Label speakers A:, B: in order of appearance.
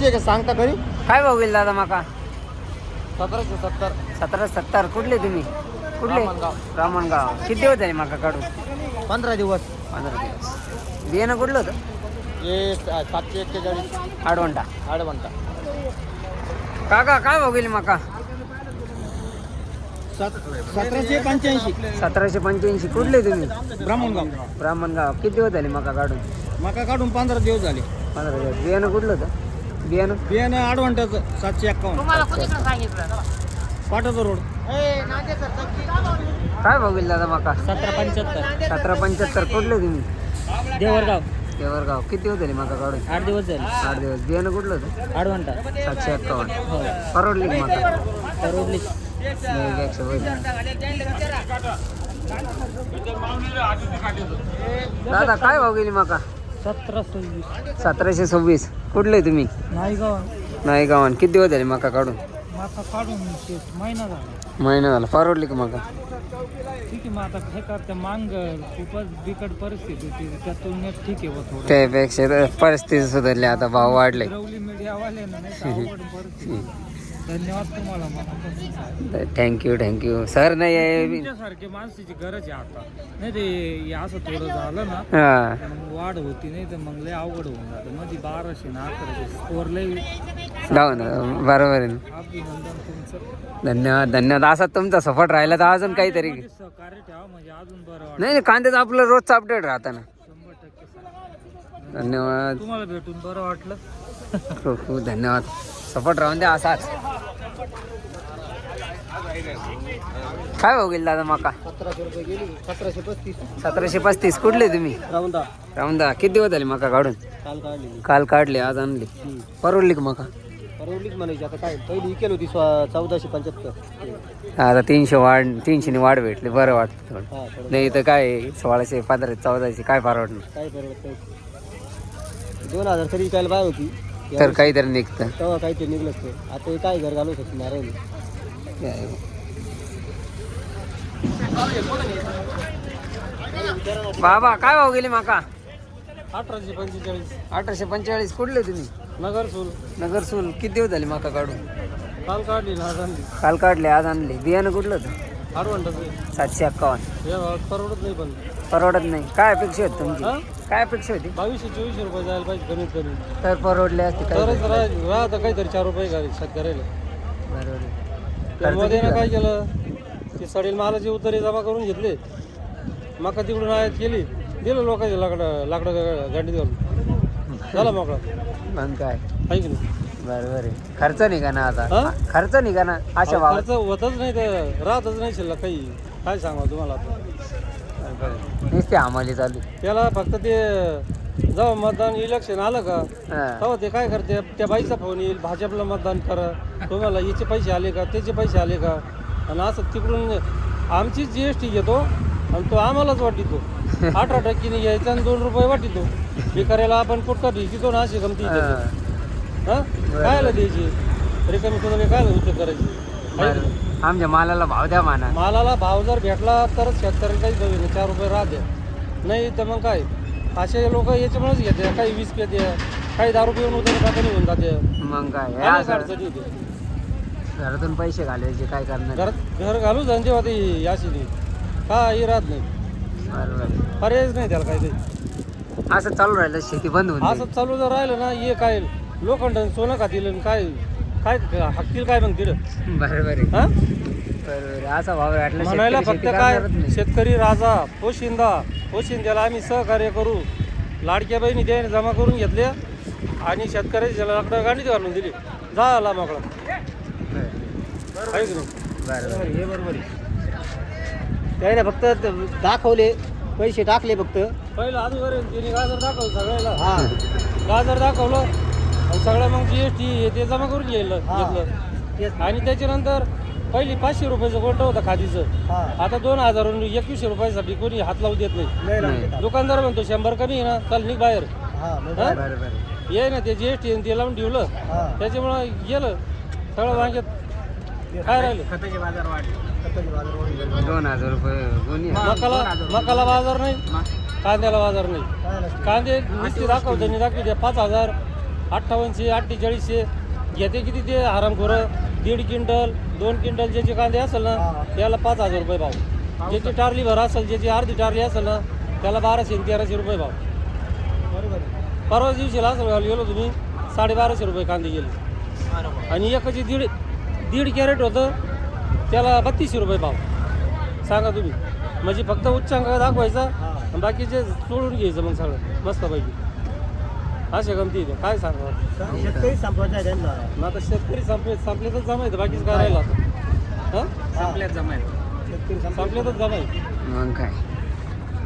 A: ठीक आहे सांगता खरी
B: काय भाऊ गेल दादा माका?
A: सतराशे सत्तर.
B: सतरा सत्तर. कुठले तुम्ही? कुठले?
A: रामणगाव.
B: रामणगाव. किती दिवस झाले माका काढून?
A: पंधरा दिवस.
B: पंधरा दिवस. बियाणं कुठलं होतं?
A: हे सा- सातशे एक्केचाळीस.
B: आडवंटा
A: आडवंटा
B: काका काय भाऊ गेली माका?
A: सतराशे पंच्याऐंशी.
B: सतराशे पंच्याऐंशी. कुठले तुम्ही?
A: ब्राह्मणगाव
B: ब्राह्मणगाव किती दिवस झाले माका काढून?
A: मका काढून पंधरा दिवस झाले.
B: पंधरा दिवस. बियाणं कुठलं होतं? बियाणं?
A: बियाणं आडवंटाचं सातशे एक्कावन्न. पाटाचा रोड.
B: काय भाऊ गेली दादा माका?
A: सतरा पंच्याहत्तर.
B: सतरा पंच्याहत्तर कुठले तुम्ही?
A: देवरगाव.
B: देवरगाव. किती दिवस झाले माका काढून
A: आठ दिवस झाले.
B: आठ दिवस. बियाणं कुठलं होतं?
A: आडवंटा.
B: सातशे एक्कावन्न. परवडली का माका?
A: परवडली.
B: नाही, एकशे. दादा काय भाव गेली माका?
A: सतरा सव्वीस
B: सतराशे सव्वीस. कुठले तुम्ही?
A: नाही गाव
B: नाही गावान किती दिवस झाले माका काढून?
A: माका काढून महिना झाला.
B: महिना झाला. परवडली का माका?
A: ठीक आहे मग आता हे करते मांग खूपच बिकट परिस्थिती होती. त्या तुलनेत ठीक आहे बा थोडं.
B: त्यापेक्षा तर परिस्थिती सुधारली. आता भाव वाढले.
A: रवली मीडियावाले ना नाही तर अवघड परिस्थिती. धन्यवाद तुम्हाला मनापासून
B: थँक्यू थँक्यू सर. नाही आहे
A: तुमच्यासारखे माणसाची गरज आहे आता. नाही ते असं थोडं झालं ना
B: हा.
A: वाढ होती नाही तर मग लय अवघड होऊन जातं. मध्ये बाराशे ना अकराशे स्कोर लय
B: जाऊ ना बरोबर आहे. ना
A: अभिनंदन तुमचं.
B: धन्यवाद धन्यवाद. असा तुमचा सपोर्ट राहिला तर अजून काहीतरी
A: मध्ये सहकार्य ठेवा म्हणजे अजून बरं वाटतं.
B: नाही नाही कांद्याचं आपलं रोजचं अपडेट राहतं ना. धन्यवाद.
A: तुम्हाला भेटून बरं वाटलं.
B: खूप खूप धन्यवाद. सपोर्ट राहून द्या असाच. काय भाऊ गेली दादा माका?
A: सतराशे रुपये गेली. सतराशे पस्तीस.
B: सतराशे पस्तीस. कुठले तुम्ही?
A: राऊंदा
B: रामदा किती दिवस झाले माका काढून?
A: काल काढली
B: काल काढले आज आणले. परवडली का माका?
A: परवडलीच म्हणायची. आता काय पहिली केली होती चौदाशे पंच्याहत्तर.
B: आता तीनशे वाढ तीनशेने वाढ भेटली. बरं वाटतं थोडं.
A: हा
B: नाही तर काय सोळाशे पंधरा चौदाशे काय परवडणार
A: काय परवडत दोन हजार तरी विकायला बाय होती.
B: तर काहीतरी निघतं.
A: तेव्हा काहीतरी निघलं आता हे काय घर घालू शकणार आहे
B: बाबा काय भाऊ गेली माका?
A: अठराशे पंचेचाळीस.
B: अठराशे पंचेचाळीस. कुठले तुम्ही?
A: नगर सूल.
B: नगर सूल. किती दिवस झाले माका काढून?
A: काल काढली आज आणली.
B: काल काढले आज आणले. बियाणं कुठलं होतं? सातशे एक्कावन्न.
A: हे परवडत नाही पण.
B: परवडत नाही. काय अपेक्षा होती तुमची? काय अपेक्षा होती?
A: बावीसशे चोवीसशे रुपये जायला पाहिजे कमीत कमी.
B: तर परवडले असते काय
A: तरच राह- राहतं काहीतरी चार रुपये घाली शेतकऱ्याला
B: बरोबर आहे.
A: ना काय केलं? ते सडेल मालाचे उतारे जमा करून घेतले. मका तिकडून आयात केली. दिलं लोकांचे लाकडं लाकडं गांडीत घालून. झाला मोकळा.
B: मग काय?
A: आहे की नाही?
B: बरोबर आहे. खर्च निघा ना आता.
A: हा?
B: खर्च निघा ना अशा भावात.
A: खर्च होतच नाही तर राहतच नाही शिल्लक काही. काय सांगा तुम्हाला आता?
B: नुसते आम्हाला चालू.
A: त्याला फक्त ते जेव्हा मतदान इलेक्शन आलं का
B: हा.
A: तेव्हा ते काय करते? त्या बाईचा फोन येईल भाजपला मतदान करा. तुम्हाला याचे पैसे आले का त्याचे पैसे आले का? आणि असं तिकडून आमची जी एस टी घेतो आणि तो आम्हालाच वाटितो. अठरा टक्केने घ्यायचा आणि दोन रुपये वाटितो. भिकाऱ्याला आपण कुठका भिकितो ना अशी गमती
B: हा.
A: हा? कायला द्यायची? रिकामी तुला कायला उद्योग करायची? की?
B: बरं. आमच्या मालाला भाव द्या माना
A: मालाला भाव जर भेटला तरच शेतकऱ्याला काही कमी नाही. चार रुपये राहते. नाही तर मग काय? असे लोक याच्यामुळेच घेते काही वीस पेते काही दारू पिऊन उतर टाका निघून जाते
B: मग काय हे
A: अनेक
B: असं
A: अडचणी येते.
B: घरातून पैसे घालायचे काय करणार
A: घरात घर घालू जाण जेव्हा ती याशी ती काही राहत नाही
B: बरोबर आहे.
A: पर्यायच नाही त्याला काही काही
B: असं चालू राहिलं शेती बंद होऊन जाईल.
A: असं चालू जर राहिलं ना ये काय लोखंड आणि सोनं खातील आणि काय काय हाकतील काय मग तिथं
B: बरोबर आहे
A: हा
B: बरोबर आहे. असा भाव वाटला
A: म्हणायला
B: शेतकरी
A: फक्त काय
B: करणारच नाही.
A: शेतकरी राजा पोशिंदा पोशिंद्याला आम्ही सहकार्य करू. लाडक्या बहिणी त्याने जमा करून घेतले आणि शेतकऱ्याची लाकडं गाडीत घालून दिली. झाला मोकळा. आहे की नाही?
B: बरोबर आहे.
A: हे बरोबर त्याने फक्त दाखवले पैसे टाकले फक्त. पहिलं अगोदर तिने गाजर दाखवलं सगळ्याला.
B: हा.
A: गाजर दाखवलं. आणि सगळं मग जी एस टी ते जमा करून घ्यायला घेतलं. आणि त्याच्यानंतर पहिली पाचशे रुपयाचं गोल्ट होतं खादीचं? आता दोन हजार एकवीसशे रुपयासाठी कोणी हात लावू देत नाही.
B: नाही.
A: दुकानदार म्हणतो शंभर कमी आहे ना चल निघ बाहेर. हा? ये ना ते जी एस टी ते लावून ठेवलं. त्याच्यामुळं गेलं. सगळं वांग्यात काय राहिलं
B: दोन हजार रुपये
A: मकाला मकाला बाजार नाही कांद्याला बाजार नाही. कांदे नुसते दाखवते दाखवते. पाच हजार अठ्ठावन्नशे अठ्ठेचाळीसशे. घेते किती ते हरामखोरं. दीड क्विंटल दोन क्विंटल ज्याचे कांदे असेल ना त्याला पाच हजार रुपये भाव. ज्याची टारली भर असेल ज्याची अर्धी टारली असेल ना त्याला बाराशे तेराशे रुपये भाव. परवा दिवशीला असेल गेलो तुम्ही साडेबाराशे रुपये कांदे गेले. आणि एकाची दीड दीड कॅरेट होतं त्याला बत्तीसशे रुपये भाव. सांगा तुम्ही. म्हणजे फक्त उच्चांक दाखवायचा आणि बाकीचे सोडून घ्यायचं मग सगळं मस्तपैकी. अशा गमती आहे. काय सांगा?
C: शेतकरी संपवायचा आहे त्यांना.
A: मग आता शेतकरी संपले संपलेतच जमायचं बाकीच काय राहिलं आता? हां?
B: संपल्यात जमायला
C: शेतकरी संपवायचा.
A: संपलेतच जमायचं
B: मग काय?